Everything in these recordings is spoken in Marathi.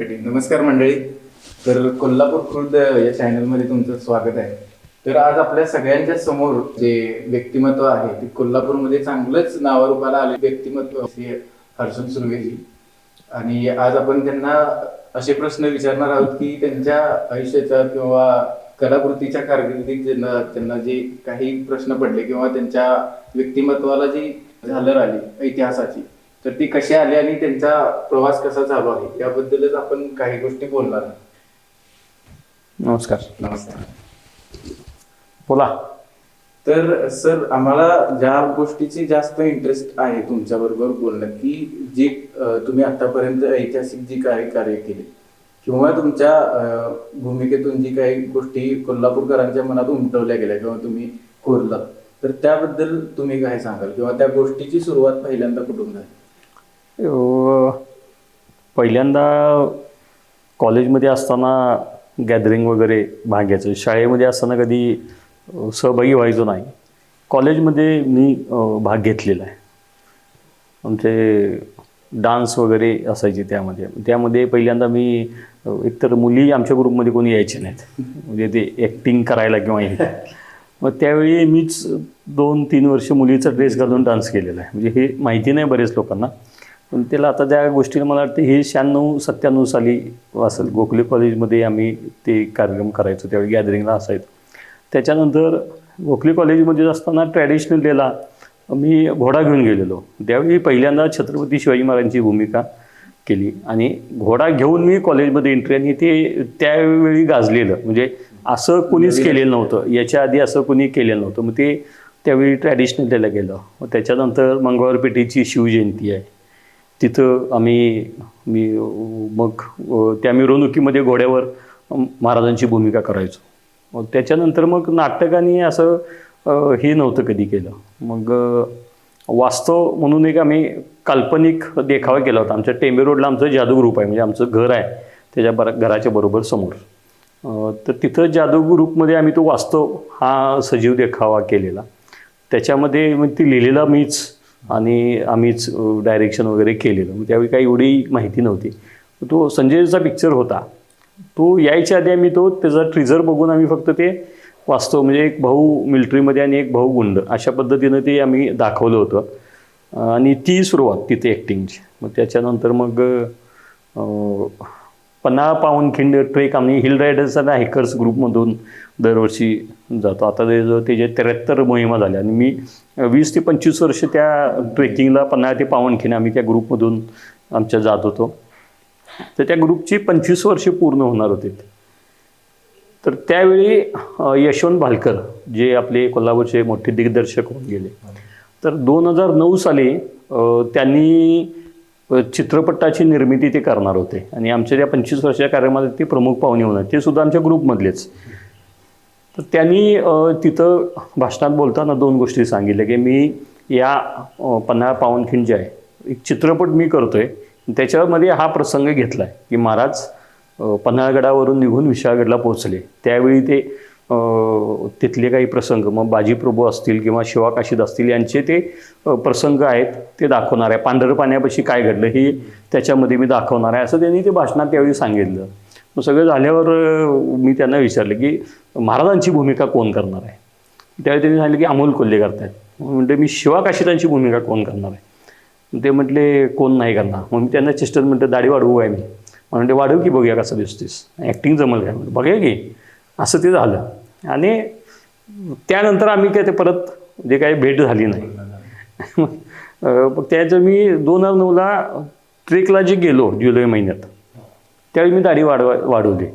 नमस्कार मंडळी. तर कोल्हापूर खुर्द या चॅनलमध्ये तुमचं स्वागत आहे. तर आज आपल्या सगळ्यांच्या समोर जे व्यक्तिमत्व आहे ते कोल्हापूरमध्ये चांगलंच नावारूपाला आले व्यक्तिमत्व हर्षद सुर्वेजी. आणि आज आपण त्यांना असे प्रश्न विचारणार आहोत की त्यांच्या आयुष्याच्या किंवा कलाकृतीच्या कारकिर्दीत ज्यांना त्यांना जे काही प्रश्न पडले किंवा त्यांच्या व्यक्तिमत्वाला जी झालर आली इतिहासाची तर ती कशी आली आणि त्यांचा प्रवास कसा चालू आहे? याबद्दलच आपण काही गोष्टी बोलणार आहोत. नमस्कार. नमस्कार. बोला. तर सर आम्हाला ज्या गोष्टीची जास्त इंटरेस्ट आहे तुमच्या बरोबर बोलण्यात की जी तुम्ही आतापर्यंत ऐतिहासिक जी काही कार्य केले किंवा तुमच्या भूमिकेतून जी काही गोष्टी कोल्हापूरकरांच्या मनात उमटवल्या गेल्या किंवा तुम्ही कोरलात तर त्याबद्दल तुम्ही काय सांगाल? किंवा त्या गोष्टीची सुरुवात पहिल्यांदा कुठून झाली? पहिल्यांदा कॉलेजमध्ये असताना गॅदरिंग वगैरे भाग घ्यायचं शाळेमध्ये असताना कधी सहभागी व्हायचो नाही. कॉलेजमध्ये मी भाग घेतलेला आहे. आमचे डान्स वगैरे असायचे त्यामध्ये. त्यामध्ये पहिल्यांदा मी एकतर मुली आमच्या ग्रुपमध्ये कोणी यायचे नाहीत. म्हणजे ते ॲक्टिंग करायला किंवा हे. मग त्यावेळी मीच दोन तीन वर्ष मुलीचा ड्रेस घालून डान्स केलेला आहे. म्हणजे हे माहिती नाही बरेच लोकांना. पण त्याला आता त्या गोष्टीला मला वाटतं हे शहाण्णव सत्त्याण्णव साली असेल गोखले कॉलेजमध्ये आम्ही ते कार्यक्रम करायचो त्यावेळी गॅदरिंगला असायचो. त्याच्यानंतर गोखले कॉलेजमध्ये असताना ट्रॅडिशनल डेला मी घोडा घेऊन गेलेलो. त्यावेळी पहिल्यांदा छत्रपती शिवाजी महाराजांची भूमिका केली आणि घोडा घेऊन मी कॉलेजमध्ये एंट्री आणि ते त्यावेळी गाजलेलं. म्हणजे असं कोणीच केलेलं नव्हतं. याच्या आधी असं कोणी केलेलं नव्हतं. मग ते त्यावेळी ट्रॅडिशनल डेला गेलं. मग त्याच्यानंतर मंगळवारपेठेची शिवजयंती आहे. तिथं आम्ही मी मग त्या मिरवणुकीमध्ये घोड्यावर महाराजांची भूमिका करायचो. मग त्याच्यानंतर मग नाटकाने असं हे नव्हतं कधी केलं. मग वास्तव म्हणून एक आम्ही काल्पनिक देखावा केला होता. आमच्या टेंबे रोडला आमचं जादू ग्रुप आहे. म्हणजे आमचं घर आहे. त्याच्या बर घराच्या बरोबर समोर. तर तिथं जादू ग्रुपमध्ये आम्ही तो वास्तव हा सजीव देखावा केलेला. त्याच्यामध्ये मग ती लिहिलेला मीच आणि आम्हीच डायरेक्शन वगैरे केलेलं. मग त्यावेळी काही एवढी माहिती नव्हती. तो संजयचा पिक्चर होता. तो यायच्या आधी आम्ही तो त्याचा ट्रिझर बघून आम्ही फक्त ते वास्तव म्हणजे एक भाऊ मिलिटरीमध्ये आणि एक भाऊ गुंड अशा पद्धतीनं ते आम्ही दाखवलं होतं. आणि ती सुरुवात तिथे ॲक्टिंगची मग त्याच्यानंतर मग पन्हाळा पावनखिंड ट्रेक आम्ही हिल रायडर्स आणि हायकर्स ग्रुपमधून दरवर्षी जातो. आता ते जो त्याचे त्र्याहत्तर मोहिमा झाल्या आणि मी वीस ते पंचवीस वर्ष त्या ट्रेकिंगला पन्हाळा ते पावनखिंड आम्ही त्या ग्रुपमधून आमच्या जात होतो. तर त्या ग्रुपची पंचवीस वर्षे पूर्ण होणार होते. तर त्यावेळी यशवंत भालकर जे आपले कोल्हापूरचे मोठे दिग्दर्शक होऊन गेले. तर दोन हजार नऊ साली त्यांनी चित्रपटाची निर्मिती ते करणार होते. आणि आमच्या त्या पंचवीस वर्षाच्या कार्यक्रमात ते प्रमुख पाहुणे होणार. ते सुद्धा आमच्या ग्रुपमधलेच. तर त्यांनी तिथं भाषणात बोलताना दोन गोष्टी सांगितल्या की मी या पन्हाळा पावनखिंड जे आहे एक चित्रपट मी करतोय. त्याच्यामध्ये हा प्रसंग घेतला आहे की महाराज पन्हाळगडावरून निघून विशाळगडला पोहोचले. त्यावेळी ते तिथले काही प्रसंग मग बाजीप्रभू असतील किंवा शिवाकाशीद असतील यांचे ते प्रसंग आहेत ते दाखवणार आहे. पांढर पाण्यापाशी काय घडलं हे त्याच्यामध्ये मी दाखवणार आहे असं त्यांनी ते भाषणात त्यावेळी सांगितलं. मग सगळं झाल्यावर मी त्यांना विचारलं की महाराजांची भूमिका कोण करणार आहे? त्यावेळी त्यांनी सांगितलं की अमोल कोल्हे करतायत म्हणजे मी शिवाकाशीदांची भूमिका कोण करणार आहे? ते म्हटले कोण नाही करणार. मग मी त्यांना चेष्टन म्हणते दाढी वाढवू आहे मी? मग म्हणते वाढव की बघूया कसं दिसतेस. ॲक्टिंग जमल काय? म्हणते बघूया की. असं ते झालं. आणि त्यानंतर आम्ही काय ते परत जे काही भेट झाली नाही. त्याचं मी दोन हजार नऊला ट्रेकला जे गेलो जुलै महिन्यात त्यावेळी मी दाढी वाढवा वाढवली.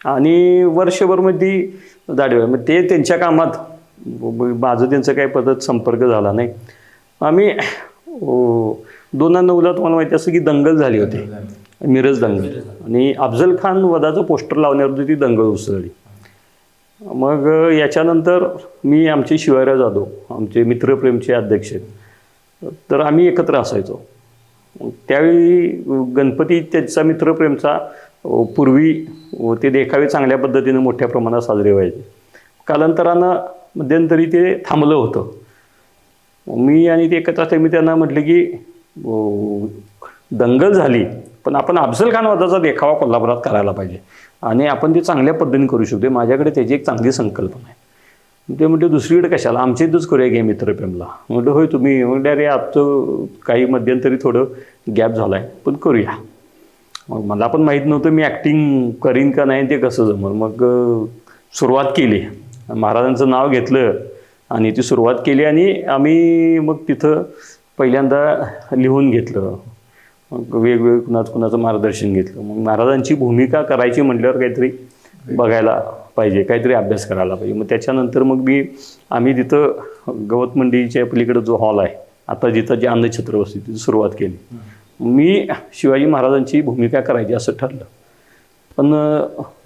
आणि वर्षभर मग ती दाढी वाढ मग ते त्यांच्या कामात माझं त्यांचं काही पद्धत संपर्क झाला नाही. आम्ही दोन हजार नऊला तुम्हाला माहिती असं की दंगल झाली होती. मिरज दंगल. आणि अफजल खान वदाचं पोस्टर लावण्यावरती ती दंगल उसळली. मग याच्यानंतर मी आमचे शिवायराव जाधव आमचे मित्रप्रेमचे अध्यक्ष तर आम्ही एकत्र असायचो. त्यावेळी गणपती त्याचा मित्रप्रेमचा पूर्वी ते देखावे चांगल्या पद्धतीने मोठ्या प्रमाणात साजरे व्हायचे. कालांतरानं मध्यंतरी ते थांबलं होतं. मी आणि ते एकत्र असते मी त्यांना म्हटलं की दंगल झाली पण आपण अफजल खान वादाचा देखावा कोल्हापुरात करायला पाहिजे. आणि आपण ते चांगल्या पद्धतीने करू शकतो. माझ्याकडे त्याची एक चांगली संकल्पना आहे. ते म्हणजे दुसरीकडे कशाला? आमच्या इथंच करूया गे मित्रप्रेमला म्हटलं होय तुम्ही. म्हणजे अरे आजचं काही मध्यंतरी थोडं गॅप झाला आहे पण करूया. मग मला पण माहीत नव्हतं मी ॲक्टिंग करीन का नाही ते कसं जमल. मग सुरुवात केली. महाराजांचं नाव घेतलं आणि ती सुरुवात केली आणि आम्ही मग तिथं पहिल्यांदा लिहून घेतलं. मग वेगवेगळं कुणाचं कुणाचं मार्गदर्शन घेतलं. मग महाराजांची भूमिका करायची म्हटल्यावर काहीतरी बघायला पाहिजे काहीतरी अभ्यास करायला पाहिजे. मग त्याच्यानंतर मग मी आम्ही तिथं गवत मंडईच्या पलीकडे जो हॉल आहे आता जिथं जे अन्नछत्र बसते तिथं सुरुवात केली. मी शिवाजी महाराजांची भूमिका करायची असं ठरलं. पण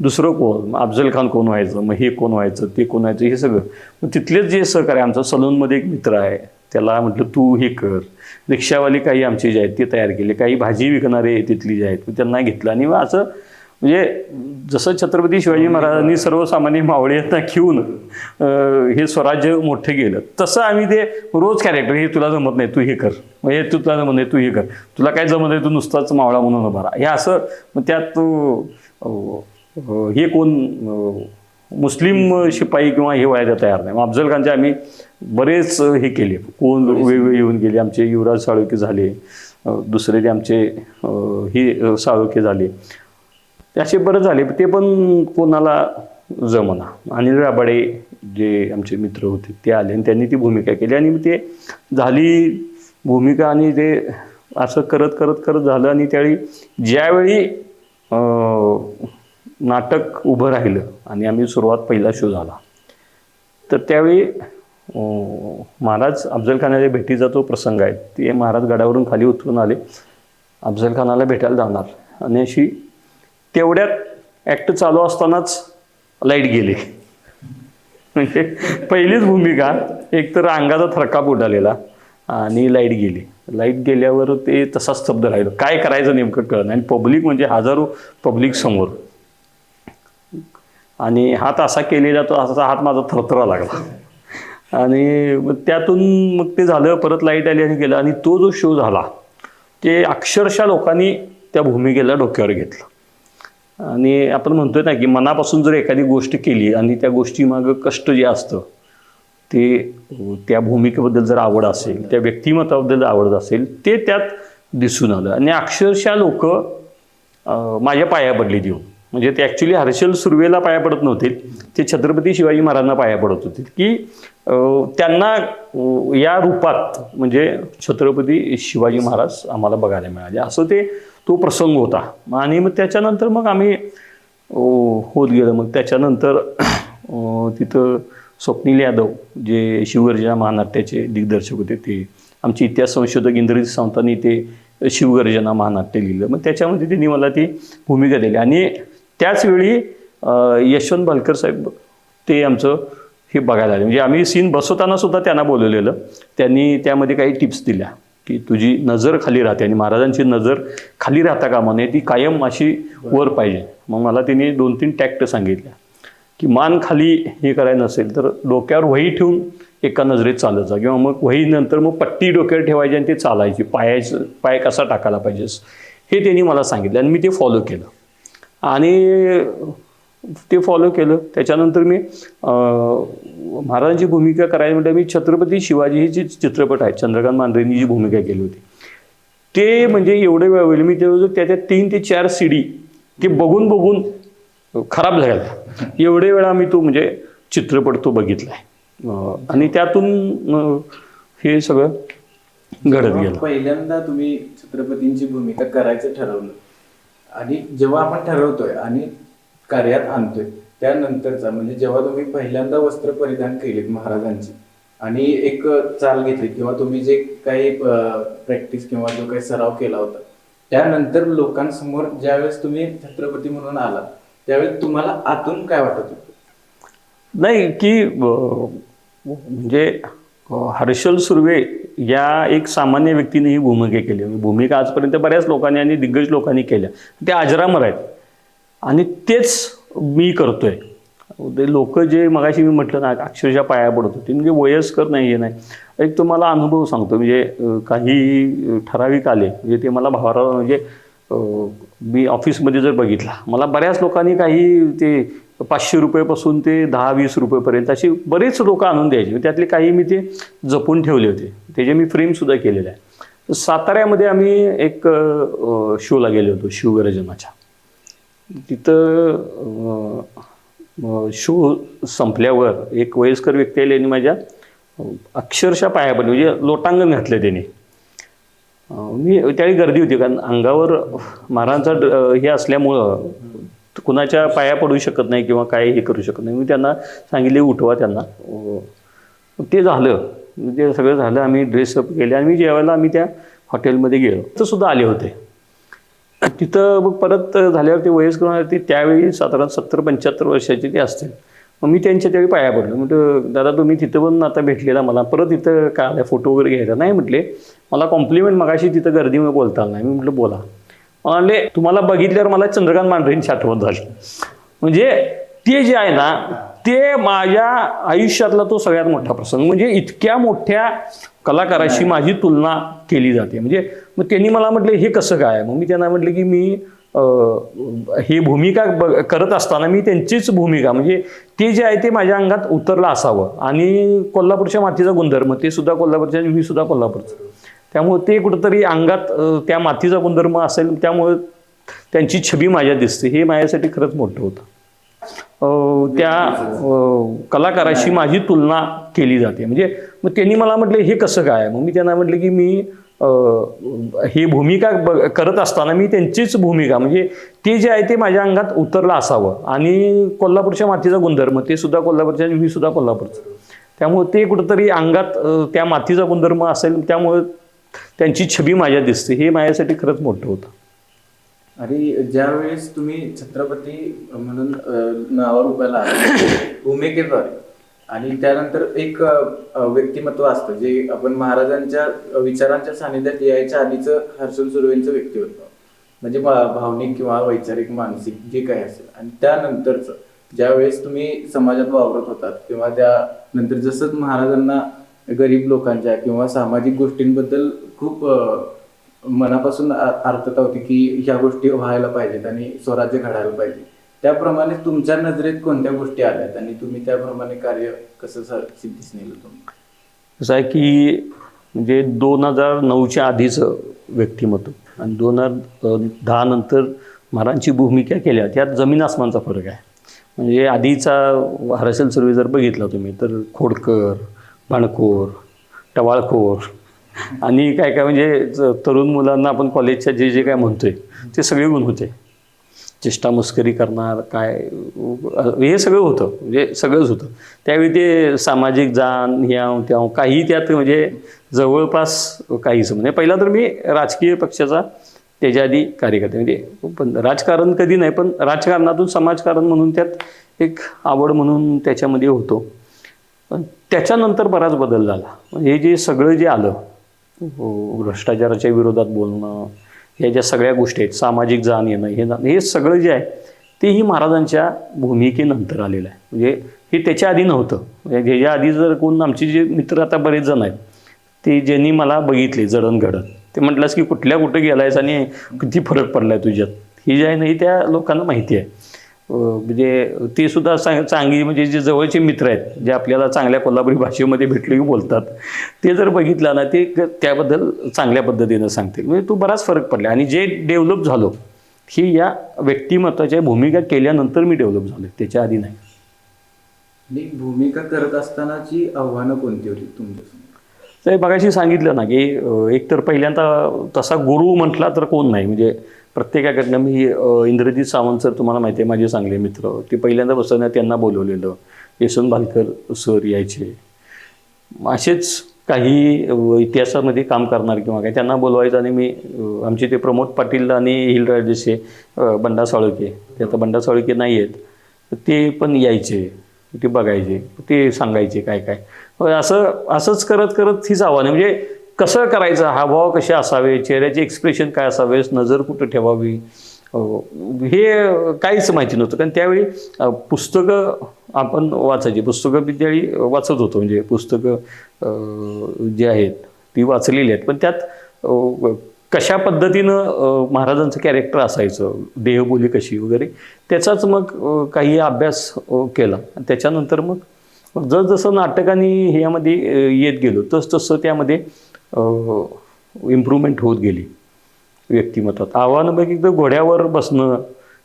दुसरं कोण अफजल खान कोण व्हायचं मग हे कोण व्हायचं ते कोण व्हायचं हे सगळं. मग तिथलेच जे सहकार्य आमचा सलूनमध्ये एक मित्र आहे त्याला म्हटलं तू हे कर. रिक्षावाले काही आमचे जे आहेत ते तयार केले. काही भाजी विकणारे तिथली जे आहेत मग त्यांना घेतलं. आणि मग असं म्हणजे जसं छत्रपती शिवाजी महाराजांनी सर्वसामान्य मावळ्यांना घेऊन हे स्वराज्य मोठं केलं तसं आम्ही ते रोज कॅरेक्टर हे तुला जमत नाही तू हे कर. मग हे तुला जमत नाही तू हे कर. तुला काय जमत नाही तू नुसताच मावळा म्हणून उभा हे असं मग त्यात तू हे कोण मुस्लिम शिपाई किंवा हे व्हायला तयार नाही. मग अफजल खानचे आम्ही बरेच हे केले. कोण वेगवेगळे येऊन गेले. आमचे युवराज साळुके झाले. दुसरे जे आमचे हे साळुके झाले. असे बरं झाले. ते पण कोणाला जमना. अनिल राबाडे जे आमचे मित्र होते ते आले आणि त्यांनी ती भूमिका केली आणि ते झाली भूमिका आणि ते असं करत करत करत झालं आणि त्यावेळी ज्यावेळी नाटक उभं राहिलं आणि आम्ही सुरुवात पहिला शो झाला. तर त्यावेळी महाराज अफजल खानाच्या भेटीचा जो प्रसंग आहे ते महाराज गडावरून खाली उतरून आले. अफजल खानाला भेटायला जाणार. आणि अशी तेवढ्यात ॲक्ट चालू असतानाच लाइट गेली. म्हणजे पहिलीच भूमिका एकतर अंगाचा थरकाप उडालेला आणि लाइट गेली. लाइट गेल्यावर ते तसा स्तब्ध राहिलं. काय करायचं नेमकं कळलं आणि पब्लिक म्हणजे हजारो पब्लिक समोर. आणि हात असा केलेला तो असा हात माझा थरथरा लागला. आणि मग त्यातून मग ते झालं परत लाइट आली आणि गेलं. आणि तो जो शो झाला ते अक्षरशः लोकांनी त्या भूमिकेला डोक्यावर घेतलं. आणि आपण म्हणतोय ना की मनापासून जर एखादी गोष्ट केली आणि त्या गोष्टीमागं कष्ट जे असतं ते त्या भूमिकेबद्दल जर आवड असेल त्या व्यक्तिमत्वाबद्दल जर आवड असेल ते त्यात दिसून आलं. आणि अक्षरशः लोक माझ्या पाया पडली देऊन. म्हणजे ते ॲक्च्युली हर्षल सुर्वेला पाया पडत नव्हते. ते छत्रपती शिवाजी महाराजांना पाया पडत होते. की त्यांना या रूपात म्हणजे छत्रपती शिवाजी महाराज आम्हाला बघायला मिळाले. असं ते तो प्रसंग होता. आणि मग त्याच्यानंतर मग आम्ही होत गेलं. मग त्याच्यानंतर तिथं स्वप्नील यादव जे शिवगर्जना महानाट्याचे दिग्दर्शक होते ते आमचे इतिहास संशोधक इंद्रजित सावंतांनी ते शिवगर्जना महानाट्य लिहिलं. मग त्याच्यामध्ये त्यांनी मला ती भूमिका दिली. आणि त्याचवेळी यशवंत भालकर साहेब ते आमचं हे बघायला आले. म्हणजे आम्ही सीन बसवताना सुद्धा त्यांना बोलवलेलं. त्यांनी त्यामध्ये काही टिप्स दिल्या की तुझी नजर खाली राहते. आणि महाराजांची नजर खाली राहता कामा नये ती कायम अशी वर पाहिजे. मग मला त्यांनी दोन तीन टॅक्ट सांगितल्या. की मान खाली हे करायचं नसेल तर डोक्यावर वही ठेवून एका नजरेत चालत जा किंवा मग वही नंतर मग पट्टी डोक्यावर ठेवायची आणि ते चालायची. पायाचं पाय कसा टाकायला पाहिजेस? हे त्यांनी मला सांगितलं आणि मी ते फॉलो केलं. आणि ते फॉलो केलं. त्याच्यानंतर मी महाराजांची भूमिका करायला म्हणजे मी छत्रपती शिवाजी हे जे चित्रपट आहेत चंद्रकांत मांढरेंनी जी भूमिका केली होती ते म्हणजे एवढे वेळ होईल. मी जवळजवळ त्याच्यात तीन ते चार सीडी ते बघून बघून खराब झाला एवढे वेळा मी तो म्हणजे चित्रपट तो बघितलाय. आणि त्यातून हे सगळं घडत गेलं. पहिल्यांदा तुम्ही छत्रपतींची भूमिका करायचं ठरवलं. आणि जेव्हा आपण ठरवतोय आणि कार्यात आणतोय त्यानंतरचा म्हणजे जेव्हा तुम्ही पहिल्यांदा वस्त्र परिधान केलेत महाराजांची आणि एक चाल घेतली किंवा तुम्ही जे काही प्रॅक्टिस किंवा जो काही सराव केला होता त्यानंतर लोकांसमोर ज्यावेळेस तुम्ही छत्रपती म्हणून आला त्यावेळी तुम्हाला आतून काय वाटत होतं? नाही की म्हणजे हर्षल सुर्वे या एक सामान्य व्यक्तीने ही भूमिका केली. म्हणजे भूमिका आजपर्यंत बऱ्याच लोकांनी आणि दिग्गज लोकांनी केल्या. ते अजरामर आहेत. आणि तेच मी करतोय. ते लोक जे मगाशी मी म्हटलं ना अक्षरशः पाया पडत होती. म्हणजे वयस्कर नाही हे नाही. एक तुम्हाला अनुभव सांगतो. म्हणजे काही ठराविक आले. म्हणजे ते मला भावाराव म्हणजे मी ऑफिसमध्ये जर बघितला मला बऱ्याच लोकांनी काही ते पाचशे रुपयेपासून ते दहा वीस रुपयेपर्यंत अशी बरेच लोक आणून द्यायचे. त्यातले काही मी ते जपून ठेवले होते. त्याचे मी फ्रेमसुद्धा केलेले आहे. साताऱ्यामध्ये आम्ही एक शोला गेलो होतो शिवगर्जनाच्या तिथं शो संपल्यावर एक वयस्कर व्यक्ती आली आणि माझ्या अक्षरशः पाया पडली म्हणजे लोटांगण घातलं त्याने. मी त्यावेळी गर्दी होती कारण अंगावर महाराजांचा ड- हे असल्यामुळं कुणाच्या पाया पडू शकत नाही किंवा काय हे करू शकत नाही. मी त्यांना सांगितले उठवा त्यांना. ते झालं. ते सगळं झालं आम्ही ड्रेसअप केले आणि मी जेवायला आम्ही त्या हॉटेलमध्ये गेलो. तर सुद्धा आले होते. तिथं मग परत झाल्यावर ते वयस्कर ते त्यावेळी साधारण सत्तर पंच्याहत्तर वर्षाचे ते असतील. मग मी त्यांच्या त्यावेळी पाया पडलो. म्हटलं दादा तुम्ही तिथं पण आता भेटलेला मला. परत इथं काय आलं फोटो वगैरे घ्यायचा. नाही म्हटले. मला कॉम्प्लिमेंट मगाशी तिथं गर्दीमध्ये बोलता आलं नाही. मी म्हटलं बोला. मला म्हणले तुम्हाला बघितल्यावर मला चंद्रकांत मांढरेंची आठवण झाली. म्हणजे ते जे आहे ना ते माझ्या आयुष्यातला तो सगळ्यात मोठा प्रसंग. म्हणजे इतक्या मोठ्या कलाकाराशी माझी तुलना केली जाते. म्हणजे मग त्यांनी मला म्हटलं हे कसं काय? मग मी त्यांना म्हटलं की मी ही भूमिका करत असताना मी त्यांचीच भूमिका म्हणजे ते जे आहे ते माझ्या अंगात उतरलं असावं. आणि कोल्हापूरच्या मातीचा गुणधर्म ते सुद्धा कोल्हापूरच्या मी सुद्धा कोल्हापूरचं. त्यामुळे ते कुठंतरी अंगात त्या मातीचा गुणधर्म असेल त्यामुळे त्यांची छबी माझ्या दिसते. हे माझ्यासाठी खरंच मोठं होतं. त्या कलाकाराशी माझी तुलना केली जाते. म्हणजे मग त्यांनी मला म्हटलं हे कसं काय मग मी त्यांना म्हटलं की मी हे ही भूमिका ब- करत असताना मी त्यांचीच भूमिका म्हणजे ते जे आहे ते माझ्या अंगात उतरलं असावं. आणि कोल्हापूरच्या मातीचा गुणधर्म ते सुद्धा कोल्हापूरच्या आणि मी सुद्धा कोल्हापूरचं. त्यामुळे ते कुठंतरी अंगात त्या मातीचा गुणधर्म असेल त्यामुळे त्यांची छबी माझ्या दिसते. हे माझ्यासाठी खरंच मोठं होतं. आणि ज्यावेळेस तुम्ही छत्रपती म्हणून नावावर नावारूपाला भूमिकेद्वारे आणि त्यानंतर एक व्यक्तिमत्व असतं जे आपण महाराजांच्या विचारांच्या सानिध्यात यायच्या आधीचं हर्षल सुर्वेंचं व्यक्तिमत्व. म्हणजे भावनिक किंवा वैचारिक मानसिक जे काही असेल. आणि त्यानंतरचं ज्यावेळेस तुम्ही समाजात वावरत होतात किंवा त्यानंतर जसंच महाराजांना गरीब लोकांच्या किंवा सामाजिक गोष्टींबद्दल खूप मनापासून अर्थता होती की ह्या गोष्टी व्हायला पाहिजेत आणि स्वराज्य घडायला पाहिजे. त्याप्रमाणे तुमच्या नजरेत कोणत्या गोष्टी आल्यात आणि तुम्ही त्याप्रमाणे कार्य कसं सिद्धीस नेलं तुम्ही? कसं आहे की म्हणजे दोन हजार नऊच्या आधीचं व्यक्तिमत्व आणि दोन हजार दहा नंतर महाराजांची भूमिका केल्या त्यात जमीन आसमानचा फरक आहे. म्हणजे आधीचा हरसेल सर्वे जर बघितला तुम्ही तर खोडकर भाणखोर टवाळखोर आणि काय काय म्हणजे तरुण मुलांना आपण कॉलेजच्या जे जे काय म्हणतोय ते सगळे गुण होते. चेष्टा मस्करी करणार काय हे सगळं होतं म्हणजे सगळंच होतं. त्यावेळी ते सामाजिक जाण ह्याव त्याव काही त्यात म्हणजे जवळपास काहीच म्हणजे पहिला तर मी राजकीय पक्षाचा त्याच्या आधी कार्यकर्ते म्हणजे पण राजकारण कधी नाही पण राजकारणातून समाजकारण म्हणून त्यात एक आवड म्हणून त्याच्यामध्ये होतो. पण त्याच्यानंतर बराच बदल झाला. म्हणजे हे जे सगळं जे आलं हो, भ्रष्टाचाराच्या विरोधात बोलणं या ज्या सगळ्या गोष्टी आहेत सामाजिक जाण येणं हे हे सगळं जे आहे तेही महाराजांच्या भूमिकेनंतर आलेलं आहे. म्हणजे हे त्याच्या आधी नव्हतं. म्हणजे ह्याच्या आधी जर कोण आमचे जे मित्र आता बरेच जण आहेत ते ज्यांनी मला बघितले जडणघडण ते म्हटलंस की कुठल्या कुठं गेलायस आणि किती फरक पडलाय तुझ्यात. हे जे आहे ना हे त्या लोकांना माहिती आहे. म्हणजे ते सुद्धा सांग चांगली म्हणजे जे जवळचे मित्र आहेत जे आपल्याला चांगल्या कोल्हापुरी भाषेमध्ये भेटले की बोलतात ते जर बघितलं ना ते त्याबद्दल चांगल्या पद्धतीनं सांगते म्हणजे तो बराच फरक पडला. आणि जे डेव्हलप झालो ही या व्यक्तिमत्वाच्या भूमिका केल्यानंतर मी डेव्हलप झालो त्याच्या आधी नाही. भूमिका करत असतानाची आव्हानं कोणती होती तुमच्यासमोर? तर मगाशी सांगितलं ना की एकतर पहिल्यांदा तसा गुरु म्हटला तर कोण नाही. म्हणजे प्रत्येकाकडनं मी इंद्रजित सावंत सर तुम्हाला माहिती आहे माझे चांगले मित्र. ते पहिल्यांदा बसवण्यात त्यांना बोलवलेलं यशवंत भालकर सर यायचे. असेच काही इतिहासामध्ये काम करणार किंवा काय त्यांना बोलवायचं आणि मी आमचे ते प्रमोद पाटील आणि हिलराजेचे बंडा साळुके. ते आता बंडा साळुके नाही आहेत. तर ते पण यायचे ते बघायचे ते सांगायचे काय काय. असं असंच करत करत हीच आव्हान म्हणजे कसं करायचं? हावभाव कसे असावे? चेहऱ्याचे एक्सप्रेशन काय असावे? नजर कुठं ठेवावी? हे काहीच माहिती नव्हतं. कारण त्यावेळी पुस्तकं आपण वाचायची. पुस्तकं मी त्यावेळी वाचत होतो. म्हणजे पुस्तकं जे जी आहेत ती वाचलेली आहेत. पण त्यात कशा पद्धतीनं महाराजांचं कॅरेक्टर असायचं? देहबोली कशी? वगैरे. त्याचाच मग काही अभ्यास केला. आणि त्याच्यानंतर मग जसजसं नाटकाने ह्यामध्ये येत गेलो तस तसं त्यामध्ये इम्प्रूव्हमेंट होत गेली व्यक्तिमत्वात. आव्हानं बघ एकदा घोड्यावर बसणं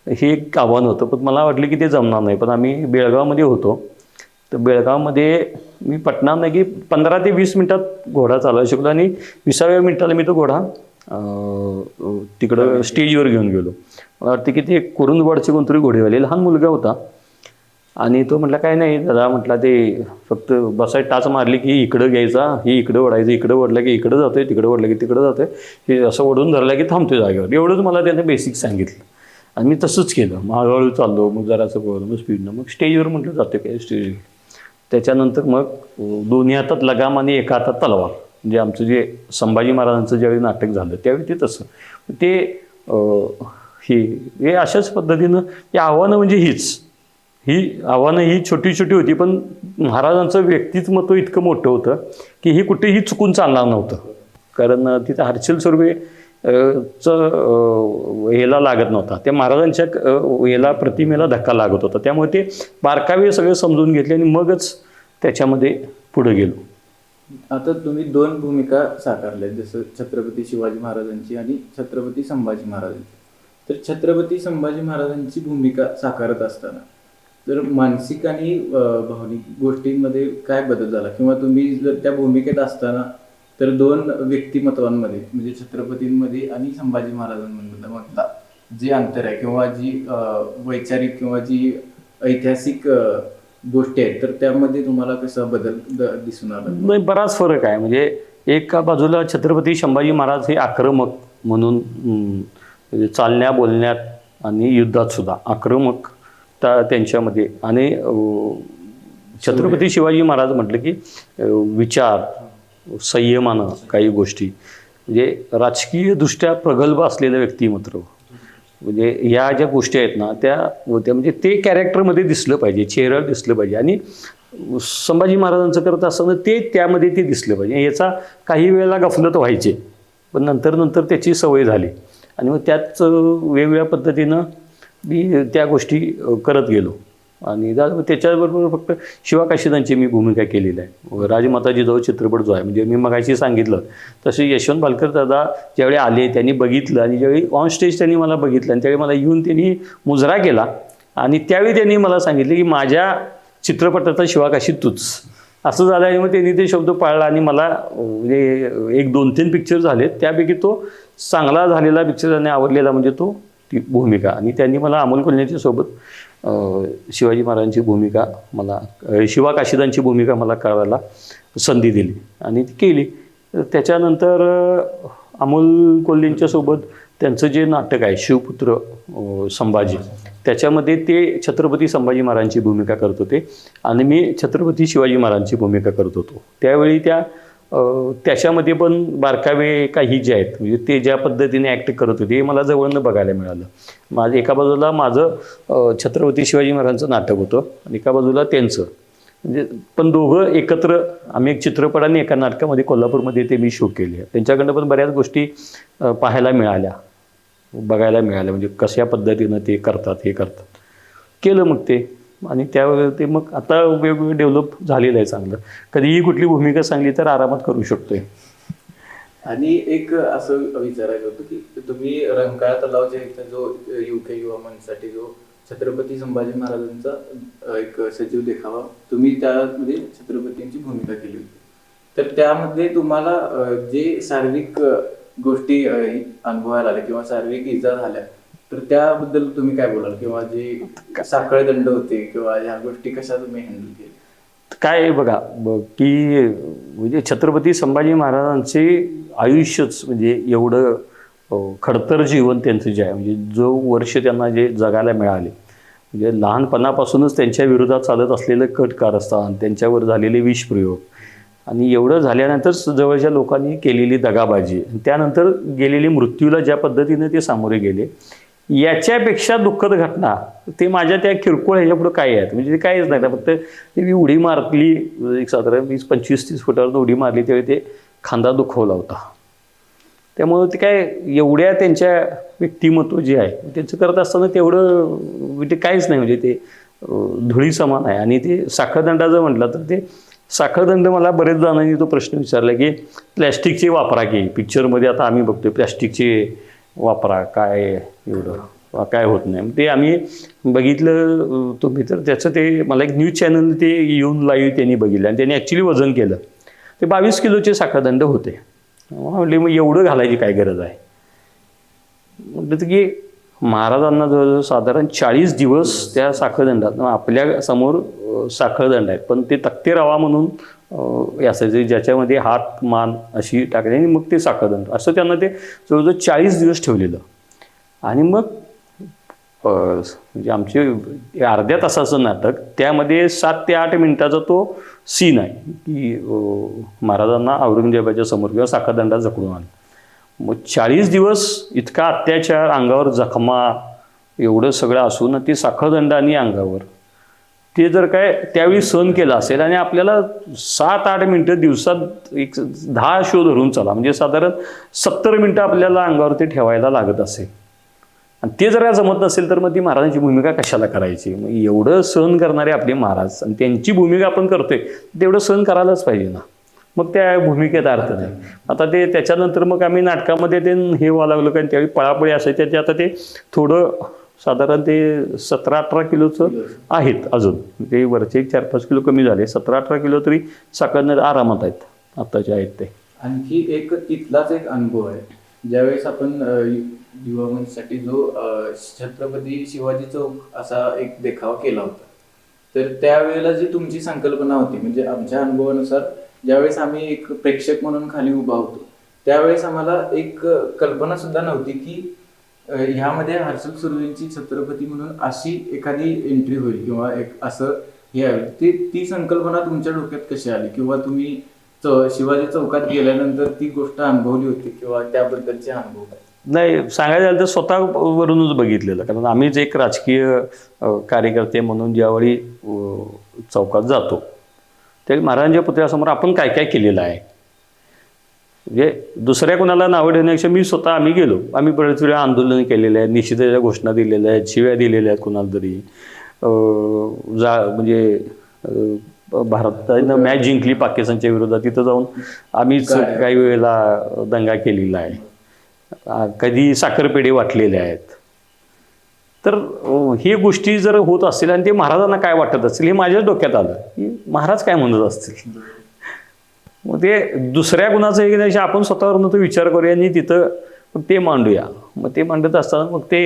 हे एक आव्हान होतं पण मला वाटलं की ते जमणार नाही. पण आम्ही बेळगावमध्ये होतो. तर बेळगावमध्ये मी पटणार नाही की पंधरा ते वीस मिनटात घोडा चालवायला शिकलो आणि विसाव्या मिनिटाला मी तो घोडा तिकडं स्टेजवर घेऊन गेलो. मला वाटतं की ते कुरुंदवाडचे कोणतरी घोडेवाले लहान मुलगा होता. आणि तो म्हटला काय नाही दादा म्हटला ते फक्त बसाय टाच मारली की इकडं घ्यायचा ही इकडं ओढायचं इकडं ओढलं की इकडं जातोय तिकडं ओढलं की तिकडं जातोय हे असं ओढून धरलं की थांबतोय जागेवर. एवढंच मला त्याने बेसिक सांगितलं. आणि मी तसंच केलं. मग हळूहळू चाललो मग जरासं बोललो मग स्पीडनं मग स्टेजवर म्हटलं जातं काय स्टेज त्याच्यानंतर मग दोन्ही हातात लगाम आणि एका हातात तलवार. म्हणजे आमचं जे संभाजी महाराजांचं ज्यावेळी नाटक झालं त्यावेळी ते तसं. ते हे हे अशाच पद्धतीनं हे आव्हानं म्हणजे हीच. ही आव्हानं ही छोटी छोटी होती पण महाराजांचं व्यक्तिमत्व इतकं मोठं होतं की हे कुठेही चुकून चालणार नव्हतं. कारण तिथं हर्षल सुर्वे ह्याला लागत नव्हता. त्या महाराजांच्या अं, ह्याला प्रतिमेला धक्का लागत होता. त्यामुळे ते बारकावे सगळे समजून घेतले आणि मगच त्याच्यामध्ये पुढे गेलो. आता तुम्ही दोन भूमिका साकारल्या जसं छत्रपती शिवाजी महाराजांची आणि छत्रपती संभाजी महाराजांची. तर छत्रपती संभाजी महाराजांची भूमिका साकारत असताना तर मानसिक आणि भावनिक गोष्टींमध्ये काय बदल झाला? किंवा तुम्ही जर त्या भूमिकेत असताना तर दोन व्यक्तिमत्वांमध्ये म्हणजे छत्रपतींमध्ये आणि संभाजी महाराजांमध्ये मधला जे अंतर आहे किंवा जी वैचारिक किंवा जी ऐतिहासिक गोष्टी आहेत तर त्यामध्ये तुम्हाला कसा बदल द- दिसून आला? नाही बराच फरक आहे. म्हणजे एका बाजूला छत्रपती संभाजी महाराज हे आक्रमक म्हणून म्हणजे चालण्या बोलण्यात आणि युद्धात सुद्धा आक्रमक त्या त्यांच्यामध्ये. आणि छत्रपती शिवाजी महाराज म्हटलं की विचार संयमानं काही गोष्टी. म्हणजे राजकीय दृष्ट्या प्रगल्भ असलेलं व्यक्तिमत्व म्हणजे या ज्या गोष्टी आहेत ना त्या होत्या म्हणजे ते कॅरेक्टरमध्ये दिसलं पाहिजे चेहऱ्यावर दिसलं पाहिजे. आणि संभाजी महाराजांचं करत असताना ते त्यामध्ये ते दिसलं पाहिजे. याचा काही वेळेला गफलत व्हायचे. पण नंतर नंतर त्याची सवय झाली. आणि मग त्याच वेगवेगळ्या पद्धतीनं मी त्या गोष्टी करत गेलो. आणि जा- त्याच्याबरोबर फक्त शिवाकाशीदांची मी भूमिका केलेली आहे. राजमाताजी जिजाऊ चित्रपट जो आहे म्हणजे मी मगाशी सांगितलं तसे यशवंत भालकर दादा ज्यावेळी आले त्यांनी बघितलं आणि ज्यावेळी ऑन स्टेज त्यांनी मला बघितलं आणि त्यावेळी मला येऊन त्यांनी मुजरा केला. आणि त्यावेळी त्यांनी मला सांगितलं की माझ्या चित्रपटाचा शिवाकाशी तूच. असं झालं आणि मग त्यांनी ते शब्द पाळला आणि मला म्हणजे एक दोन तीन पिक्चर झाले त्यापैकी तो चांगला झालेला पिक्चर त्यांनी आवडलेला म्हणजे तो ती भूमिका. आणि त्यांनी मला अमोल कोल्ह्यांच्या सोबत शिवाजी महाराजांची भूमिका मला शिवा काशीदांची भूमिका मला करायला संधी दिली आणि ती केली. त्याच्यानंतर अमोल कोल्हेंच्या सोबत त्यांचं जे नाटक आहे शिवपुत्र संभाजी त्याच्यामध्ये ते छत्रपती संभाजी महाराजांची भूमिका करत होते आणि मी छत्रपती शिवाजी महाराजांची भूमिका करत होतो. त्यावेळी त्या त्याच्यामध्ये पण बारकावे काही जे आहेत म्हणजे ते ज्या पद्धतीने ॲक्ट करत होते हे मला जवळनं बघायला मिळालं. माझं एका बाजूला माझं छत्रपती शिवाजी महाराजांचं नाटक होतं आणि एका बाजूला त्यांचं. म्हणजे पण दोघं एकत्र आम्ही एक चित्रपटाने एका नाटकामध्ये कोल्हापूरमध्ये ते मी शो केले. त्यांच्याकडनं पण बऱ्याच गोष्टी पाहायला मिळाल्या. बघायला मिळाल्या. म्हणजे कशा पद्धतीनं ते करतात हे करतात. केलं मग ते. आणि त्यावेळेस ते मग आता वेगवेगळं डेव्हलप झालेलं आहे चांगलं. कधीही कुठली भूमिका सांगली तर आरामात करू शकतोय. आणि एक असं विचारायचं होतं की तुम्ही रंकाळा तलावच्या आहे जो युके युवा मंचसाठी जो छत्रपती संभाजी महाराजांचा एक सजीव देखावा तुम्ही त्यामध्ये छत्रपतींची भूमिका केली होती. तर त्यामध्ये तुम्हाला जे शारीरिक गोष्टी अनुभवायला आल्या किंवा शारीरिक इजा झाल्या तर त्याबद्दल तुम्ही काय बोलाल? किंवा जे साखळ दंड होते किंवा ह्या गोष्टी कशा तुम्ही हँडल केल्या? काय आहे बघा की म्हणजे छत्रपती संभाजी महाराजांचे आयुष्यच म्हणजे एवढं खडतर जीवन त्यांचं जे आहे. म्हणजे जो वर्ष त्यांना जे जगायला मिळाले. म्हणजे लहानपणापासूनच त्यांच्या विरोधात चालत असलेलं कट कारस्थान त्यांच्यावर झालेले विषप्रयोग आणि एवढं झाल्यानंतर जवळच्या लोकांनी केलेली दगाबाजी. त्यानंतर गेलेली मृत्यूला ज्या पद्धतीने ते सामोरे गेले याच्यापेक्षा दुःखद घटना ते माझ्या त्या किरकोळ ह्याच्यापुढं काय आहेत. म्हणजे ते काहीच नाही. ना फक्त ते मी उडी मारली एक साधारण वीस पंचवीस तीस फुटावर उडी मारली त्यावेळी ते खांदा दुखवला होता. त्यामुळं ते काय एवढ्या त्यांच्या व्यक्तिमत्व जे आहे त्यांचं करत असताना तेवढं म्हणजे काहीच नाही. म्हणजे ते धुळी समान आहे. आणि ते साखरदंडाचं म्हटलं तर ते साखरदंड मला बरेच जणांनी तो प्रश्न विचारला की प्लॅस्टिकचे वापरा की. पिक्चरमध्ये आता आम्ही बघतोय प्लॅस्टिकचे वापरा काय एवढं? काय होत नाही. ते आम्ही बघितलं तुम्ही तर त्याचं ते मला एक न्यूज चॅनल ते येऊन लाईव्ह त्यांनी बघितलं आणि त्यांनी ॲक्च्युली वजन केलं. ते बावीस किलोचे साखरदंड होते. म्हणले मग एवढं घालायची काय गरज आहे? म्हटलं की महाराजांना जवळजवळ साधारण चाळीस दिवस त्या साखरदंडात मग आपल्यासमोर साखरदंड आहेत. पण ते तक्ते रवा म्हणून असायचे ज्याच्यामध्ये हात मान अशी टाकली आणि मग ते साखरदंड असं त्यांना ते जवळजवळ चाळीस दिवस ठेवलेलं. आणि मग म्हणजे आमचे अर्ध्या तासाचं नाटक त्यामध्ये सात ते आठ मिनिटाचा तो सीन आहे की महाराजांना औरंगजेबाच्या समोर किंवा साखरदंडा जखडून आण मग चाळीस दिवस इतका अत्याचार अंगावर जखमा एवढं सगळं असून ते साखरदंड आणि अंगावर ते जर काय त्यावेळी सहन केलं असेल आणि आपल्याला सात आठ मिनटं दिवसात एक दहा शो धरून चला. म्हणजे साधारण सत्तर मिनटं आपल्याला अंगावर ते ठेवायला लागत असेल. आणि ते जर जमत नसेल तर मग ती महाराजांची भूमिका कशाला करायची? मग एवढं सहन करणारे आपले महाराज आणि त्यांची भूमिका आपण करतोय तेवढं सहन करायलाच पाहिजे ना. मग त्या भूमिकेत अर्थ नाही. आता ते त्याच्यानंतर मग आम्ही नाटकामध्ये ते हे व्हावं लागलं कारण त्यावेळी पळापळी असायच्या ते आता ते थोडं साधारण ते सतरा अठरा किलोचं आहेत अजून. ते वरचे एक चार पाच किलो कमी झाले. सतरा अठरा किलो तरी साकारण्यात आरामात आहेत. आत्ताचे आहेत ते. आणखी एक तिथलाच एक अनुभव आहे. ज्यावेळेस आपण अ, यु- युवा मंचसाठी जो छत्रपती शिवाजी चौक असा एक देखावा केला होता. तर त्यावेळेला जी तुमची संकल्पना होती म्हणजे आमच्या अनुभवानुसार ज्यावेळेस आम्ही एक प्रेक्षक म्हणून खाली उभा होतो त्यावेळेस आम्हाला एक कल्पना सुद्धा नव्हती की ह्यामध्ये हर्षल सुर्वेंची छत्रपती म्हणून अशी एखादी एंट्री होईल किंवा एक असं हे आहे. ती ती संकल्पना तुमच्या डोक्यात कशी आली? किंवा तुम्ही शिवाजी चौकात गेल्यानंतर ती गोष्ट अनुभवली होती किंवा त्याबद्दलचे अनुभव? नाही सांगायचं झालं तर स्वतःवरूनच बघितलेलं. कारण आम्हीच एक राजकीय कार्यकर्ते म्हणून ज्यावेळी चौकात जातो त्या महाराजांच्या पुतळ्यासमोर आपण काय काय केलेलं आहे? म्हणजे दुसऱ्या कोणाला नावं ठेवण्यापेक्षा मी स्वतः आम्ही गेलो. आम्ही बरेच वेळा आंदोलन केलेले आहेत निषेधाच्या घोषणा दिलेल्या आहेत शिव्या दिलेल्या आहेत कोणाला तरी. जा म्हणजे भारतानं मॅच जिंकली पाकिस्तानच्या विरोधात तिथं जाऊन आम्हीच काही वेळेला दंगा केलेला आहे. कधी साखरपेढे वाटलेले आहेत. तर हे गोष्टी जर होत असतील आणि ते महाराजांना काय वाटत असतील हे माझ्याच डोक्यात आलं. की महाराज काय म्हणत असतील? मग ते दुसऱ्या गुणाचं एक नाही आपण स्वतःवरून तो विचार करूया आणि तिथं मग ते मांडूया. मग ते मांडत असताना मग ते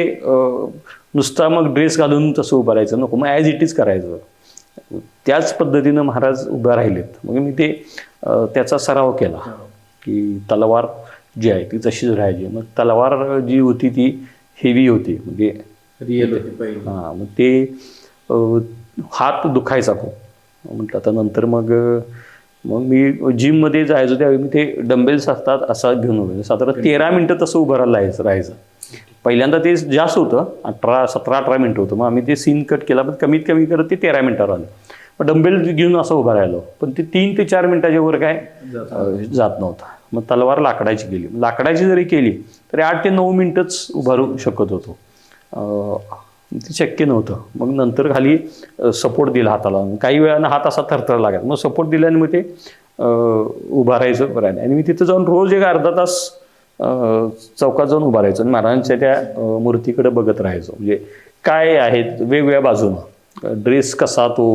नुसता मग ड्रेस घालून तसं उभं राहायचं नको. मग ॲज इट इज करायचं. त्याच पद्धतीनं महाराज उभं राहिलेत. मग मी ते त्याचा सराव केला. की तलवार जी आहे ती तशीच राहायची. मग तलवार जी होती ती हेवी होती. म्हणजे रिअल होती हां मग ते हात दुखायचा खूप. म्हटलं आता नंतर मग मग मी जिममध्ये जायचो त्यावेळी मी ते डंबेल्स असतात असा घेऊन उभे म्हणजे साधारण तेरा मिनटं तसं उभं राहायचं राहायचं. पहिल्यांदा ते जास्त होतं अठरा सतरा अठरा मिनटं होतं. मग आम्ही ते सीन कट केला पण कमीत कमी करत ते तेरा मिनटावर आलं मग डंबेल घेऊन असं उभं राहिलो. पण ते तीन ते चार मिनटाच्या वर काय जात नव्हता. मग तलवार लाकडाची केली. लाकडाची जरी केली तरी आठ ते नऊ मिनटंच उभारू शकत होतो. ते शक्य नव्हतं मग नंतर खाली सपोर्ट दिला हाताला. काही वेळानं हात असा थरथर लागला. मग सपोर्ट दिल्याने मग ते उभा राहायचं राहिलं. आणि मी तिथं जाऊन रोज एक अर्धा तास चौकात जाऊन उभा राहायचो. आणि महाराजांच्या त्या मूर्तीकडे बघत राहायचो. म्हणजे काय आहेत वेगवेगळ्या बाजूनं. ड्रेस कसा तो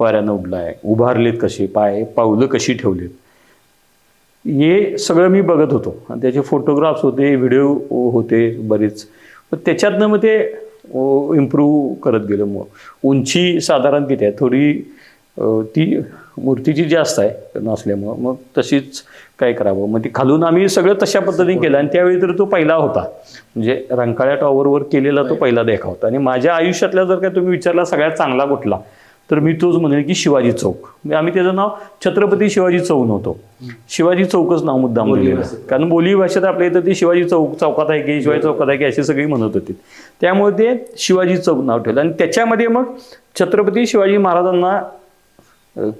वाऱ्यानं उडलाय? उभारलेत कसे? पाय पावलं कशी ठेवलीत? हे सगळं मी बघत होतो. आणि त्याचे फोटोग्राफ्स होते व्हिडिओ होते बरेच. मग त्याच्यातनं मग ते इम्प्रूव्ह करत गेलो मग. उंची साधारण किती आहे? थोडी ती मूर्तीची जास्त आहे नसल्यामुळं मग तशीच काय करावं? मग ती खालून आम्ही सगळं तशा पद्धतीने केलं आणि त्यावेळी तर तो पहिला होता. म्हणजे रंकाळ्या टॉवरवर केलेला तो पहिला देखा होता. आणि माझ्या आयुष्यातला जर काय तुम्ही विचारला सगळ्यात चांगला कुठला? तर मी तोच म्हणेन की शिवाजी चौक. म्हणजे आम्ही त्याचं नाव छत्रपती शिवाजी चौक नव्हतो. शिवाजी चौकच नाव मुद्दाम दिलेलं. कारण बोली भाषेत आपल्या इथं ते शिवाजी चौक चौकात आहे की शिवाजी चौकात आहे की अशी सगळी म्हणत होती. त्यामुळे ते शिवाजी चौक नाव ठेवलं. आणि त्याच्यामध्ये मग छत्रपती शिवाजी महाराजांना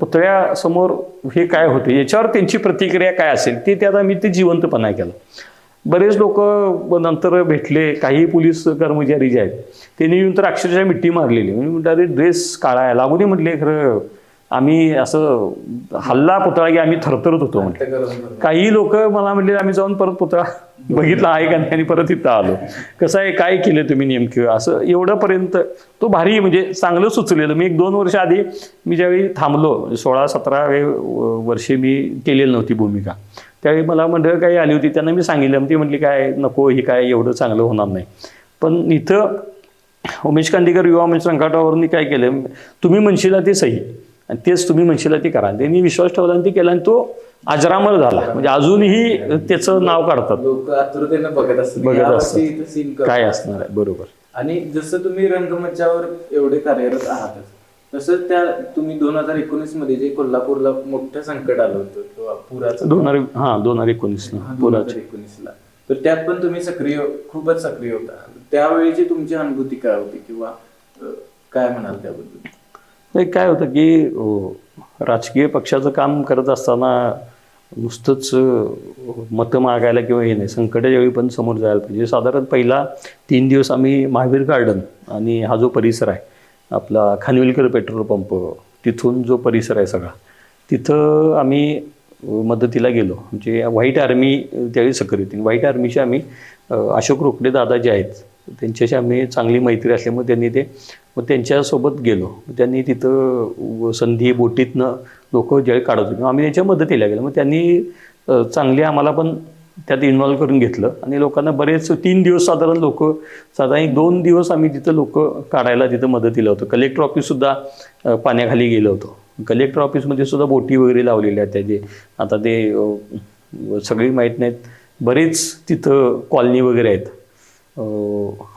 पुतळ्यासमोर हे काय होते? याच्यावर त्यांची प्रतिक्रिया काय असेल? ते त्यात मी ते जिवंतपणा केला. बरेच लोक नंतर भेटले काही पोलीस कर्मचारी जे आहेत त्यांनी येऊन तर अक्षरशः मिट्टी मारलेली. म्हणजे अरे ड्रेस काळा आहे. लागू नये म्हटले खरं आम्ही असं हल्ला पुतळा की आम्ही थरथरत होतो. म्हटलं. काही लोक मला म्हणले आम्ही जाऊन परत पुतळा बघितला आहे का नाही आणि परत इथं आलो. कसं आहे काय केलं तुम्ही नेमकं? असं एवढंपर्यंत तो भारी म्हणजे चांगलं सुचलेलं. मी एक दोन वर्ष आधी मी ज्यावेळी थांबलो सोळा सतरावे वर्षे मी केलेली नव्हती भूमिका. त्यावेळी मला मंडळ काही आली होती त्यांना मी सांगितलं. ती म्हटली काय नको हे काय एवढं चांगलं होणार नाही. पण इथं उमेश कांदीकर युवा मंच रंगाटावरून काय केलं तुम्ही म्हणशीला ते सही. आणि तेच तुम्ही म्हणशीला ते करा. त्यांनी विश्वास ठेवला आणि ते केला आणि तो अजरामर झाला. म्हणजे अजूनही त्याचं नाव काढतात. बघत असतात. करू. काय असणार आहे? बरोबर. आणि जसं तुम्ही रंगमंचावर एवढे कार्यरत आहातच तसंच त्या तुम्ही दोन हजार एकोणीसमध्ये जे कोल्हापूरला मोठं संकट आलं होतं किंवा पुराचं दोन हजार हां दोन हजार एकोणीसला दोन पुराचं. हजार एकोणीसला तर त्यात पण तुम्ही सक्रिय खूपच सक्रिय होता. त्यावेळीची तुमची अनुभूती काय होती किंवा अं, काय म्हणाल त्याबद्दल? नाही काय होतं की अं, राजकीय पक्षाचं काम करत असताना नुसतंच अं, मतं मागायला किंवा हे नाही संकटाच्या वेळी पण समोर जायला पाहिजे. साधारण पहिला तीन दिवस आम्ही महावीर गार्डन आणि हा जो परिसर आहे आपला खानविलकर पेट्रोल पंप तिथून जो परिसर आहे सगळा तिथं आम्ही मदतीला गेलो. म्हणजे व्हाईट आर्मी त्यावेळी सक्रिय होती. व्हाईट आर्मीशी आम्ही अशोक रोकडे दादा जे आहेत त्यांच्याशी आम्ही चांगली मैत्री असल्यामुळे त्यांनी ते मग त्यांच्यासोबत गेलो. त्यांनी तिथं व- संधी बोटीतनं लोक ज्यावेळी काढत होते. आम्ही त्यांच्या मदतीला गेलो. मग त्यांनी चांगली आम्हाला पण त्यात इन्व्हॉल्व करून घेतलं. आणि लोकांना बरेच तीन दिवस साधारण लोक साधारण एक दोन दिवस आम्ही तिथं लोक काढायला तिथं मदतीला होतो. कलेक्टर ऑफिससुद्धा पाण्याखाली गेलो होतो. कलेक्टर ऑफिसमध्ये सुद्धा बोटी वगैरे लावलेल्या आहेत त्याचे. आता ते सगळी माहीत नाहीत. बरेच तिथं कॉलनी वगैरे आहेत.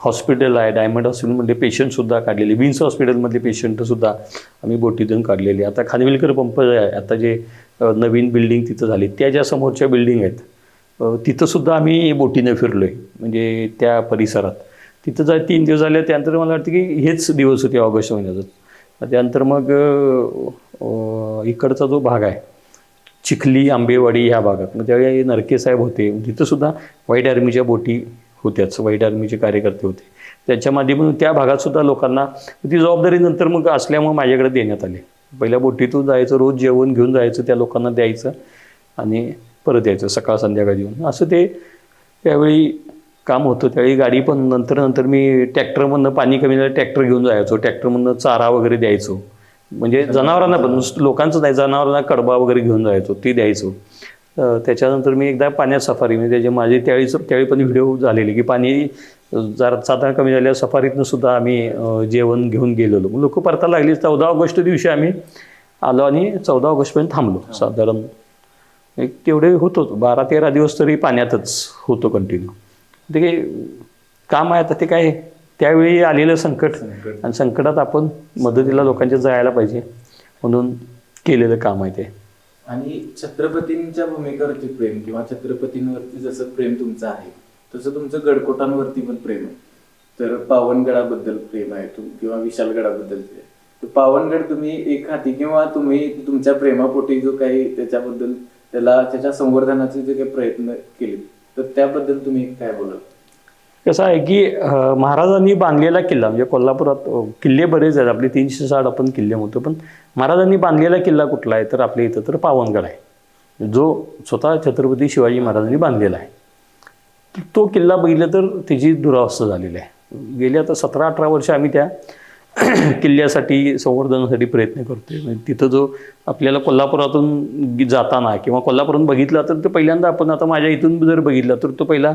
हॉस्पिटल आहे डायमंड हॉस्पिटलमध्ये पेशंटसुद्धा काढलेले. विन्स हॉस्पिटलमधले पेशंटसुद्धा आम्ही बोटीतून काढलेले. आता खानविलकर पंप आहे. आता जे नवीन बिल्डिंग तिथं झाली. त्या ज्या समोरच्या बिल्डिंग आहेत तिथंसुद्धा आम्ही बोटीनं फिरलो आहे म्हणजे त्या परिसरात. तिथं जा तीन दिवस झाले त्यानंतर मला वाटतं की हेच दिवस होते ऑगस्ट महिन्याचा त्यानंतर मग इकडचा जो भाग आहे चिखली आंबेवाडी ह्या भागात मग त्यावेळी नरके साहेब होते. तिथंसुद्धा वाईट आर्मीच्या बोटी होत्याच वाईट आर्मीचे कार्यकर्ते होते. त्याच्या माध्यमातून त्या भागातसुद्धा लोकांना ती जबाबदारी नंतर मग असल्यामुळे माझ्याकडे देण्यात आली. पहिल्या बोटीतून जायचं रोज जेवण घेऊन जायचं त्या लोकांना द्यायचं आणि परत यायचं सकाळ संध्याकाळ जेवण असं ते त्यावेळी काम होतं. त्यावेळी गाडी पण नंतर नंतर मी ट्रॅक्टरमधनं पाणी कमी झालं ट्रॅक्टर घेऊन जायचो. ट्रॅक्टरमधनं चारा वगैरे द्यायचो. म्हणजे जनावरांना पण नुसतं लोकांचं नाही जनावरांना कडबा वगैरे घेऊन जायचो ती द्यायचो. त्याच्यानंतर मी एकदा पाण्यात सफारी म्हणजे त्याचे माझे त्यावेळीच त्यावेळी पण व्हिडिओ झालेले की पाणी जरा साधारण कमी झाल्या सफारीतनं सुद्धा आम्ही जेवण घेऊन गेलेलो. मग लोक परतायला लागली चौदा ऑगस्ट दिवशी आम्ही आलो आणि चौदा ऑगस्टपर्यंत थांबलो साधारण एक तेवढे होतो बारा तेरा दिवस तरी पाण्यातच होतो कंटिन्यू ते काही काम आहे आता ते काय? त्यावेळी आलेलं संकट. आणि संकटात आपण मदतीला लोकांच्या जायला पाहिजे. म्हणून केलेलं काम आहे ते. आणि छत्रपतींच्या भूमिकेवरती प्रेम किंवा छत्रपतींवरती जसं प्रेम तुमचं आहे तसं तुमचं गडकोटांवरती पण प्रेम आहे. तर पावनगडाबद्दल प्रेम आहे तुम किंवा विशालगडाबद्दल. तर पावनगड तुम्ही एक हाती किंवा तुम्ही तुमच्या प्रेमापोटी जो काही त्याच्याबद्दल त्याला त्याच्या संवर्धनाचे जे काही प्रयत्न केले तर त्याबद्दल तुम्ही काय बोलाल? कसं आहे की महाराजांनी बांधलेला किल्ला म्हणजे कोल्हापुरात किल्ले बरेच आहेत. आपले तीनशे साठ आपण किल्ले म्हणतो. पण महाराजांनी बांधलेला किल्ला कुठला आहे? तर आपल्या इथं तर पावनगड आहे. जो स्वतः छत्रपती शिवाजी महाराजांनी बांधलेला आहे. तो किल्ला बघितला तर त्याची दुरावस्था झालेली आहे. गेली आता सतरा अठरा वर्ष आम्ही त्या किल्ल्यासाठी संवर्धनासाठी प्रयत्न करतोय. म्हणजे तिथं जो आपल्याला कोल्हापुरातून जाताना किंवा कोल्हापुरातून बघितला तर ते पहिल्यांदा आपण आता माझ्या इथून जर बघितला तर तो पहिला